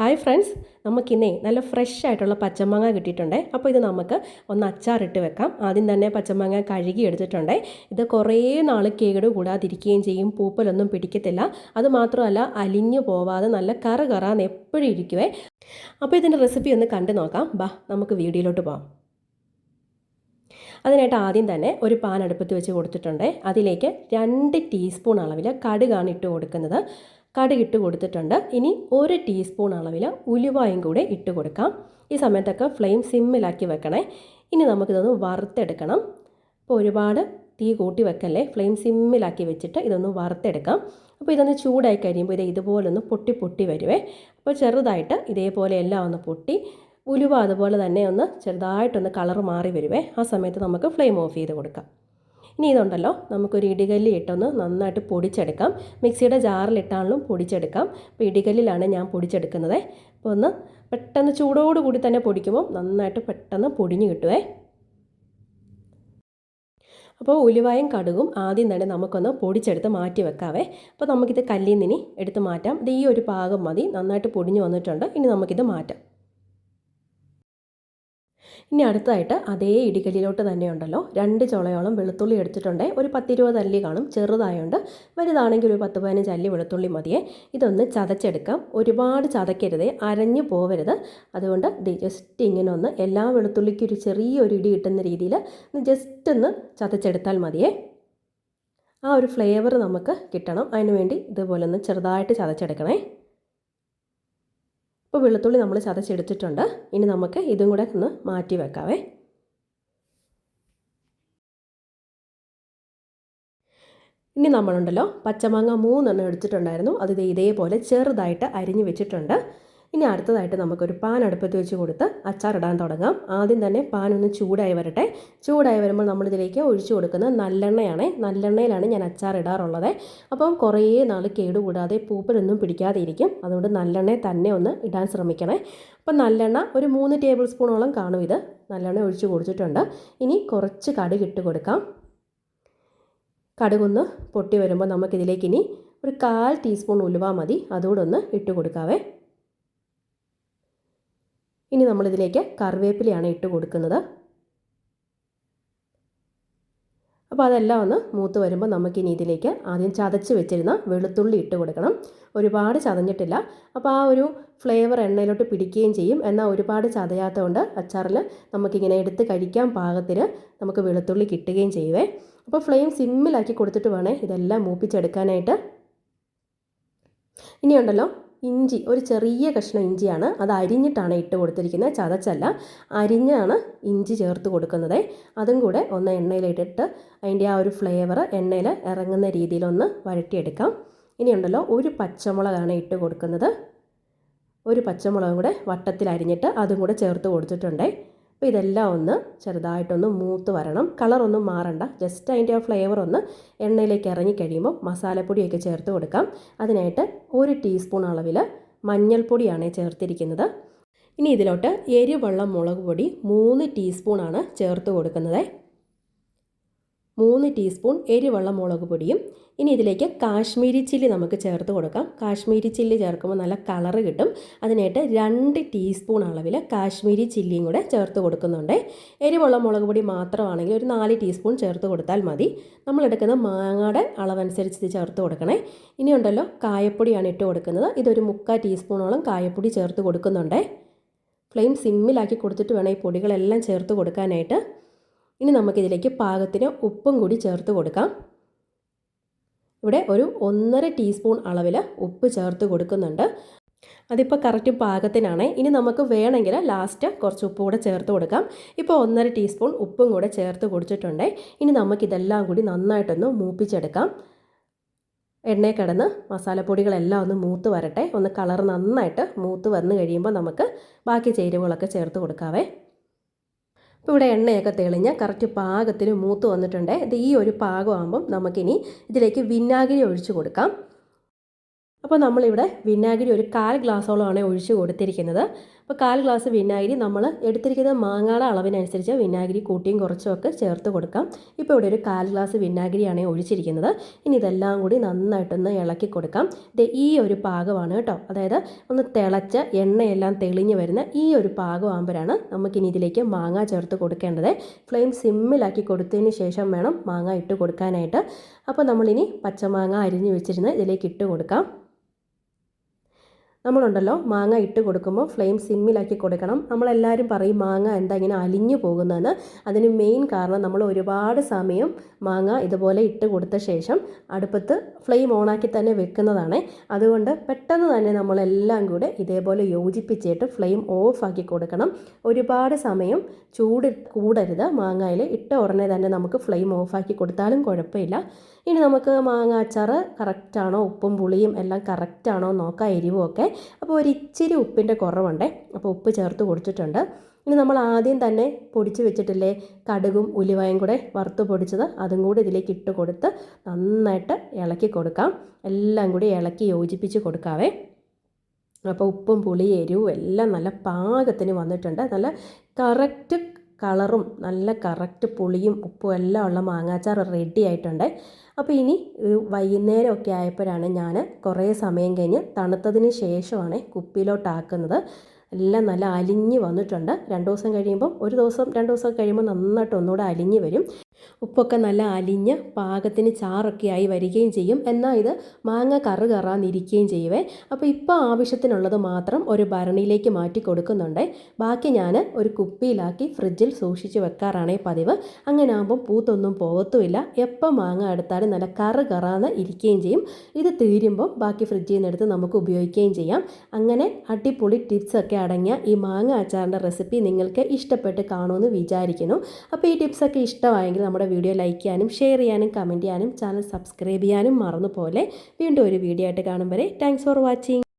Hi friends നമുക്കിന്നെ നല്ല fresh ആയിട്ടുള്ള പച്ചമാങ്ങ കിട്ടിയിട്ടുണ്ട്. അപ്പോൾ ഇത് നമുക്ക് ഒന്ന് അച്ചാറിട്ട് വെക്കാം. ആദ്യം തന്നെ പച്ചമാങ്ങ കഴുകി എടുത്തിട്ടുണ്ട്. ഇത് കുറേ നാൾ കേട് കൂടാതിരിക്കുകയും ചെയ്യും. പൂപ്പലൊന്നും പിടിക്കത്തില്ല. അതുമാത്രമല്ല അലിഞ്ഞു പോവാതെ നല്ല കറ കറാന്ന് എപ്പോഴും ഇരിക്കുവേ. അപ്പോൾ ഇതിന്റെ റെസിപ്പി ഒന്ന് കണ്ടു നോക്കാം. ബാ നമുക്ക് വീഡിയോയിലോട്ട് പോകാം അതിനായിട്ട് ആദ്യം തന്നെ ഒരു പാൻ അടുപ്പത്ത് വെച്ച് കൊടുത്തിട്ടുണ്ട്. അതിലേക്ക് രണ്ട് ടീസ്പൂൺ അളവിൽ കടുകാണ് ഇട്ട് കൊടുക്കുന്നത്. കടുക് ഇട്ട് കൊടുത്തിട്ടുണ്ട്. ഇനി ഒരു ടീസ്പൂൺ അളവിൽ ഉലുവായും കൂടെ ഇട്ട് കൊടുക്കാം. ഈ സമയത്തൊക്കെ ഫ്ലെയിം സിമ്മിലാക്കി വെക്കണേ. ഇനി നമുക്കിതൊന്ന് വറുത്തെടുക്കണം. അപ്പോൾ ഒരുപാട് തീ കൂട്ടി വെക്കല്ലേ? ഫ്ലെയിം സിമ്മിലാക്കി വെച്ചിട്ട് ഇതൊന്ന് വറുത്തെടുക്കാം. അപ്പോൾ ഇതൊന്ന് ചൂടായി കഴിയുമ്പോൾ ഇത് ഇതുപോലൊന്ന് പൊട്ടി പൊട്ടി വരുവേ. അപ്പോൾ ചെറുതായിട്ട് ഇതേപോലെ എല്ലാം ഒന്ന് പൊട്ടി ഉലുവ അതുപോലെ തന്നെ ഒന്ന് ചെറുതായിട്ടൊന്ന് കളർ മാറി വരുവേ. ആ സമയത്ത് നമുക്ക് ഫ്ലെയിം ഓഫ് ചെയ്ത് കൊടുക്കാം. ഇനി ഇതുണ്ടല്ലോ. നമുക്കൊരു ഇടികല്ലി ഇട്ടൊന്ന് നന്നായിട്ട് പൊടിച്ചെടുക്കാം. മിക്സിയുടെ ജാറിലിട്ടാണെങ്കിലും പൊടിച്ചെടുക്കാം. അപ്പോൾ ഇടികല്ലിലാണ് ഞാൻ പൊടിച്ചെടുക്കുന്നത്. അപ്പോൾ ഒന്ന് പെട്ടെന്ന് ചൂടോടുകൂടി തന്നെ പൊടിക്കുമ്പോൾ നന്നായിട്ട് പെട്ടെന്ന് പൊടിഞ്ഞ് കിട്ടുവേ. അപ്പോൾ ഉലുവായും കടുകും ആദ്യം തന്നെ നമുക്കൊന്ന് പൊടിച്ചെടുത്ത് മാറ്റി വെക്കാവേ. അപ്പോൾ നമുക്കിത് കല്ലിൽ നിന്ന് എടുത്ത് മാറ്റാം. ഇത് ഈ ഒരു പാകം മതി. നന്നായിട്ട് പൊടിഞ്ഞു വന്നിട്ടുണ്ട്. ഇനി നമുക്കിത് മാറ്റാം. ഇനി അടുത്തതായിട്ട് അതേ ഇടികല്ലിലോട്ട് തന്നെ ഉണ്ടല്ലോ. രണ്ട് ചുളയോളം വെളുത്തുള്ളി എടുത്തിട്ടുണ്ടേ. ഒരു പത്തിരുപത് അല്ലി കാണും. ചെറുതായതുകൊണ്ട് വലുതാണെങ്കിൽ ഒരു പത്ത് പതിനഞ്ച് അല്ലി വെളുത്തുള്ളി മതിയേ. ഇതൊന്ന് ചതച്ചെടുക്കാം. ഒരുപാട് ചതക്കരുതേ അരഞ്ഞു പോവരുത്. അതുകൊണ്ട് ജസ്റ്റ് ഇങ്ങനെ ഒന്ന് എല്ലാ വെളുത്തുള്ളിക്കും ഒരു ചെറിയൊരു ഇടി കിട്ടുന്ന രീതിയിൽ ജസ്റ്റ് ഒന്ന് ചതച്ചെടുത്താൽ മതിയേ. ആ ഒരു ഫ്ലേവർ നമുക്ക് കിട്ടണം. അതിനുവേണ്ടി ഇതുപോലെ ഒന്ന് ചെറുതായിട്ട് ചതച്ചെടുക്കണേ. ഇപ്പോൾ വെളുത്തുള്ളി നമ്മൾ ചതച്ചെടുത്തിട്ടുണ്ട്. ഇനി നമുക്ക് ഇതും കൂടെ ഒന്ന് മാറ്റി വെക്കാവേ. ഇനി നമ്മളുണ്ടല്ലോ പച്ചമാങ്ങ മൂന്നെണ്ണം എടുത്തിട്ടുണ്ടായിരുന്നു. അത് ഇതേപോലെ ചെറുതായിട്ട് അരിഞ്ഞു വെച്ചിട്ടുണ്ട്. ഇനി അടുത്തതായിട്ട് നമുക്കൊരു പാൻ അടുപ്പത്ത് വെച്ച് കൊടുത്ത് അച്ചാറിടാൻ തുടങ്ങാം. ആദ്യം തന്നെ പാൻ ഒന്ന് ചൂടായി വരട്ടെ. ചൂടായി വരുമ്പോൾ നമ്മളിതിലേക്ക് ഒഴിച്ചു കൊടുക്കുന്നത് നല്ലെണ്ണയാണ്. നല്ലെണ്ണയിലാണ് ഞാൻ അച്ചാർ ഇടാറുള്ളത്. അപ്പം കുറേ നാൾ കേടുകൂടാതെ പൂപ്പലൊന്നും പിടിക്കാതെ ഇരിക്കും അതുകൊണ്ട് നല്ലെണ്ണ തന്നെ ഒന്ന് ഇടാൻ ശ്രമിക്കണേ. അപ്പം നല്ലെണ്ണ ഒരു മൂന്ന് ടേബിൾ സ്പൂണോളം കാണും ഇത്. നല്ലെണ്ണ ഒഴിച്ചു കൊടുത്തിട്ടുണ്ട്. ഇനി കുറച്ച് കടുക് ഇട്ട് കൊടുക്കാം. കടുകൊന്ന് പൊട്ടി വരുമ്പോൾ നമുക്കിതിലേക്ക് ഇനി ഒരു കാൽ ടീസ്പൂൺ ഉലുവ മതി. അതുകൂടെ ഒന്ന് ഇട്ട് കൊടുക്കാവേ. ഇനി നമ്മളിതിലേക്ക് കറിവേപ്പിലയാണ് ഇട്ട് കൊടുക്കുന്നത്. അപ്പോൾ അതെല്ലാം ഒന്ന് മൂത്ത് വരുമ്പോൾ നമുക്കിനി ഇതിലേക്ക് ആദ്യം ചതച്ച് വെച്ചിരുന്ന വെളുത്തുള്ളി ഇട്ട് കൊടുക്കണം. ഒരുപാട് ചതഞ്ഞിട്ടില്ല. അപ്പോൾ ആ ഒരു ഫ്ലേവർ എണ്ണയിലോട്ട് പിടിക്കുകയും ചെയ്യും. എന്നാൽ ഒരുപാട് ചതയാത്തതുകൊണ്ട് അച്ചാറിൽ നമുക്കിങ്ങനെ എടുത്ത് കഴിക്കാൻ പാകത്തിന് നമുക്ക് വെളുത്തുള്ളി കിട്ടുകയും ചെയ്യുവേ. അപ്പോൾ ഫ്ലെയിം സിമ്മിലാക്കി കൊടുത്തിട്ട് വേണേ ഇതെല്ലാം മൂപ്പിച്ചെടുക്കാനായിട്ട്. ഇനിയുണ്ടല്ലോ ഇഞ്ചി ഒരു ചെറിയ കഷ്ണം ഇഞ്ചിയാണ് അത് അരിഞ്ഞിട്ടാണ് ഇട്ട് കൊടുത്തിരിക്കുന്നത് ചതച്ചല്ല. അരിഞ്ഞാണ് ഇഞ്ചി ചേർത്ത് കൊടുക്കുന്നത്. അതും കൂടെ ഒന്ന് എണ്ണയിലിട്ടിട്ട് അതിന്റെ ആ ഒരു ഫ്ലേവർ എണ്ണയിൽ ഇറങ്ങുന്ന രീതിയിലൊന്ന് വഴറ്റിയെടുക്കാം. ഇനിയുണ്ടല്ലോ ഒരു പച്ചമുളകാണ് ഇട്ട് കൊടുക്കുന്നത്. ഒരു പച്ചമുളകും കൂടെ വട്ടത്തിൽ അരിഞ്ഞിട്ട് അതും കൂടെ ചേർത്ത് കൊടുത്തിട്ടുണ്ട്. അപ്പോൾ ഇതെല്ലാം ഒന്ന് ചെറുതായിട്ടൊന്ന് മൂത്ത് വരണം. കളറൊന്നും മാറണ്ട. ജസ്റ്റ് അതിന്റെ ആ ഫ്ലേവർ ഒന്ന് എണ്ണയിലേക്ക് ഇറങ്ങി കഴിയുമ്പോൾ മസാലപ്പൊടിയൊക്കെ ചേർത്ത് കൊടുക്കാം. അതിനായിട്ട് ഒരു ടീസ്പൂൺ അളവിൽ മഞ്ഞൾപ്പൊടിയാണ് ചേർത്തിരിക്കുന്നത്. ഇനി ഇതിലോട്ട് എരിവെള്ളം മുളക് പൊടി മൂന്ന് ടീസ്പൂണാണ് ചേർത്ത് കൊടുക്കുന്നത്. മൂന്ന് ടീസ്പൂൺ എരിവെള്ള മുളക് പൊടിയും. ഇനി ഇതിലേക്ക് കാശ്മീരി ചില്ലി നമുക്ക് ചേർത്ത് കൊടുക്കാം. കാശ്മീരി ചില്ലി ചേർക്കുമ്പോൾ നല്ല കളറ് കിട്ടും. അതിനായിട്ട് രണ്ട് ടീസ്പൂൺ അളവിൽ കാശ്മീരി ചില്ലിയും കൂടെ ചേർത്ത് കൊടുക്കുന്നുണ്ട്. എരിവുള്ള മുളക് പൊടി മാത്രമാണെങ്കിൽ ഒരു നാല് ടീസ്പൂൺ ചേർത്ത് കൊടുത്താൽ മതി. നമ്മളെടുക്കുന്ന മാങ്ങയുടെ അളവനുസരിച്ച് ഇത് ചേർത്ത് കൊടുക്കണേ. ഇനിയുണ്ടല്ലോ കായപ്പൊടിയാണ് ഇട്ട് കൊടുക്കുന്നത്. ഇതൊരു മുക്കാൽ ടീസ്പൂണോളം കായപ്പൊടി ചേർത്ത് കൊടുക്കുന്നുണ്ട്. ഫ്ലെയിം സിമ്മിലാക്കി കൊടുത്തിട്ട് വേണം ഈ പൊടികളെല്ലാം ചേർത്ത് കൊടുക്കാനായിട്ട്. ഇനി നമുക്കിതിലേക്ക് പാകത്തിന് ഉപ്പും കൂടി ചേർത്ത് കൊടുക്കാം. ഇവിടെ ഒരു ഒന്നര ടീസ്പൂൺ അളവിൽ ഉപ്പ് ചേർത്ത് കൊടുക്കുന്നുണ്ട്. അതിപ്പോൾ കറക്റ്റ് പാകത്തിനാണ്. ഇനി നമുക്ക് വേണമെങ്കിൽ ലാസ്റ്റ് കുറച്ച് ഉപ്പ് കൂടെ ചേർത്ത് കൊടുക്കാം. ഇപ്പോൾ ഒന്നര ടീസ്പൂൺ ഉപ്പും കൂടെ ചേർത്ത് കൊടുത്തിട്ടുണ്ട്. ഇനി നമുക്കിതെല്ലാം കൂടി നന്നായിട്ടൊന്ന് മൂപ്പിച്ചെടുക്കാം. എണ്ണയിൽ കിടന്ന് മസാലപ്പൊടികളെല്ലാം ഒന്ന് മൂത്ത് വരട്ടെ. ഒന്ന് കളർ നന്നായിട്ട് മൂത്ത് വന്ന് കഴിയുമ്പോൾ നമുക്ക് ബാക്കി ചേരുവകളൊക്കെ ചേർത്ത് കൊടുക്കാവേ. ഇവിടെ എണ്ണയൊക്കെ തെളിഞ്ഞ് കറക്റ്റ് പാകത്തിന് മൂത്ത് വന്നിട്ടുണ്ട്. ഇത് ഈ ഒരു പാകമാകുമ്പം നമുക്കിനി ഇതിലേക്ക് വിനാഗിരി ഒഴിച്ചു കൊടുക്കാം. അപ്പോൾ നമ്മളിവിടെ വിനാഗിരി ഒരു കാൽ ഗ്ലാസോളമാണ് ഒഴിച്ചു കൊടുത്തിരിക്കുന്നത്. അപ്പോൾ കാൽ ഗ്ലാസ് വിനാഗിരി നമ്മൾ എടുത്തിരിക്കുന്ന മാങ്ങയുടെ അളവിനനുസരിച്ച് വിനാഗിരി കൂട്ടിയും കുറച്ചും ഒക്കെ ചേർത്ത് കൊടുക്കാം. ഇപ്പോൾ ഇവിടെ ഒരു കാൽ ഗ്ലാസ് വിനാഗിരിയാണ് ഒഴിച്ചിരിക്കുന്നത്. ഇനി ഇതെല്ലാം കൂടി നന്നായിട്ടൊന്ന് ഇളക്കി കൊടുക്കാം. ഇത് ഈ ഒരു പാകമാണ് കേട്ടോ. അതായത് ഒന്ന് തിളച്ച എണ്ണയെല്ലാം തെളിഞ്ഞ് വരുന്ന ഈ ഒരു പാകമാകുമ്പോഴാണ് നമുക്കിനി ഇതിലേക്ക് മാങ്ങ ചേർത്ത് കൊടുക്കേണ്ടത്. ഫ്ലെയിം സിമ്മിലാക്കി കൊടുത്തതിന് ശേഷം വേണം മാങ്ങ ഇട്ട് കൊടുക്കാനായിട്ട്. അപ്പോൾ നമ്മളിനി പച്ചമാങ്ങ അരിഞ്ഞ് വെച്ചിരുന്ന് ഇതിലേക്ക് ഇട്ട് കൊടുക്കാം. നമ്മളുണ്ടല്ലോ മാങ്ങ ഇട്ട് കൊടുക്കുമ്പോൾ ഫ്ലെയിം സിമ്മിലാക്കി കൊടുക്കണം. നമ്മളെല്ലാവരും പറയും മാങ്ങ എന്താ ഇങ്ങനെ അലിഞ്ഞു പോകുന്നതെന്ന്. അതിന് മെയിൻ കാരണം നമ്മൾ ഒരുപാട് സമയം മാങ്ങ ഇതുപോലെ ഇട്ട് കൊടുത്ത ശേഷം അടുപ്പത്ത് ഫ്ലെയിം ഓണാക്കി തന്നെ വെക്കുന്നതാണ്. അതുകൊണ്ട് പെട്ടെന്ന് തന്നെ നമ്മളെല്ലാം കൂടെ ഇതേപോലെ യോജിപ്പിച്ചിട്ട് ഫ്ലെയിം ഓഫാക്കി കൊടുക്കണം. ഒരുപാട് സമയം ചൂട് കൂടരുത്. മാങ്ങയിൽ ഇട്ട ഉടനെ തന്നെ നമുക്ക് ഫ്ലെയിം ഓഫാക്കി കൊടുത്താലും കുഴപ്പമില്ല. ഇനി നമുക്ക് മാങ്ങ അച്ചാർ കറക്റ്റാണോ ഉപ്പും പുളിയും എല്ലാം കറക്റ്റാണോ നോക്കാം. എരിവും ഒക്കെ. അപ്പോൾ ഒരു ഇച്ചിരി ഉപ്പിന്റെ കുറവുണ്ടേ. അപ്പോൾ ഉപ്പ് ചേർത്ത് കൊടുത്തിട്ടുണ്ട് ഇനി നമ്മൾ ആദ്യം തന്നെ പൊടിച്ച് വെച്ചിട്ടില്ലേ കടുകും ഉലുവയും കൂടെ വറുത്ത് പൊടിച്ചത് അതും കൂടി ഇതിലേക്ക് ഇട്ട് കൊടുത്ത് നന്നായിട്ട് ഇളക്കി കൊടുക്കാം. എല്ലാം കൂടി ഇളക്കി യോജിപ്പിച്ച് കൊടുക്കാവേ. അപ്പോൾ ഉപ്പും പുളി എരിവും എല്ലാം നല്ല പാകത്തിന് വന്നിട്ടുണ്ട്. നല്ല കറക്റ്റ് കളറും നല്ല കറക്റ്റ് പുളിയും ഉപ്പും എല്ലാം ഉള്ള മാങ്ങാച്ചാർ റെഡി ആയിട്ടുണ്ട്. അപ്പോൾ ഇനി വൈകുന്നേരമൊക്കെ ആയപ്പോഴാണ് ഞാൻ കുറേ സമയം കഴിഞ്ഞ് തണുത്തതിന് ശേഷമാണ് കുപ്പിയിലോട്ടാക്കുന്നത്. എല്ലാം നല്ല അലിഞ്ഞ് വന്നിട്ടുണ്ട്. രണ്ട് ദിവസം കഴിയുമ്പം ഒരു ദിവസം രണ്ട് ദിവസം കഴിയുമ്പോൾ നന്നായിട്ട് ഒന്നുകൂടെ അലിഞ്ഞ് വരും. ഉപ്പൊക്കെ നല്ല അലിഞ്ഞ് പാകത്തിന് ചാറൊക്കെ ആയി വരികയും ചെയ്യും. എന്നാൽ ഇത് മാങ്ങ കറ് കറാന്നിരിക്കുകയും ചെയ്യുവേ. അപ്പോൾ ഇപ്പോൾ ആവശ്യത്തിനുള്ളത് മാത്രം ഒരു ഭരണിയിലേക്ക് മാറ്റി കൊടുക്കുന്നുണ്ട്. ബാക്കി ഞാൻ ഒരു കുപ്പിയിലാക്കി ഫ്രിഡ്ജിൽ സൂക്ഷിച്ച് വെക്കാറാണ് പതിവ്. അങ്ങനെ ആകുമ്പോൾ പൂത്തൊന്നും പോകത്തുമില്ല എപ്പോൾ മാങ്ങ എടുത്താലും നല്ല കറ് കറാന്ന് ഇരിക്കുകയും ചെയ്യും. ഇത് തീരുമ്പോൾ ബാക്കി ഫ്രിഡ്ജിൽ നിന്ന് എടുത്ത് നമുക്ക് ഉപയോഗിക്കുകയും ചെയ്യാം. അങ്ങനെ അടിപൊളി ടിപ്സൊക്കെ അടങ്ങിയ ഈ മാങ്ങ അച്ചാറിന്റെ റെസിപ്പി നിങ്ങൾക്ക് ഇഷ്ടപ്പെട്ട് കാണുമെന്ന് വിചാരിക്കുന്നു. അപ്പോൾ ഈ ടിപ്സൊക്കെ ഇഷ്ടമായെങ്കിൽ നമ്മുടെ വീഡിയോ ലൈക്ക് ചെയ്യാനും ഷെയർ ചെയ്യാനും കമന്റ് ചെയ്യാനും ചാനൽ സബ്സ്ക്രൈബ് ചെയ്യാനും മറന്നു പോലെ വീണ്ടും ഒരു വീഡിയോ ആയിട്ട് കാണും വരെ. Thanks for watching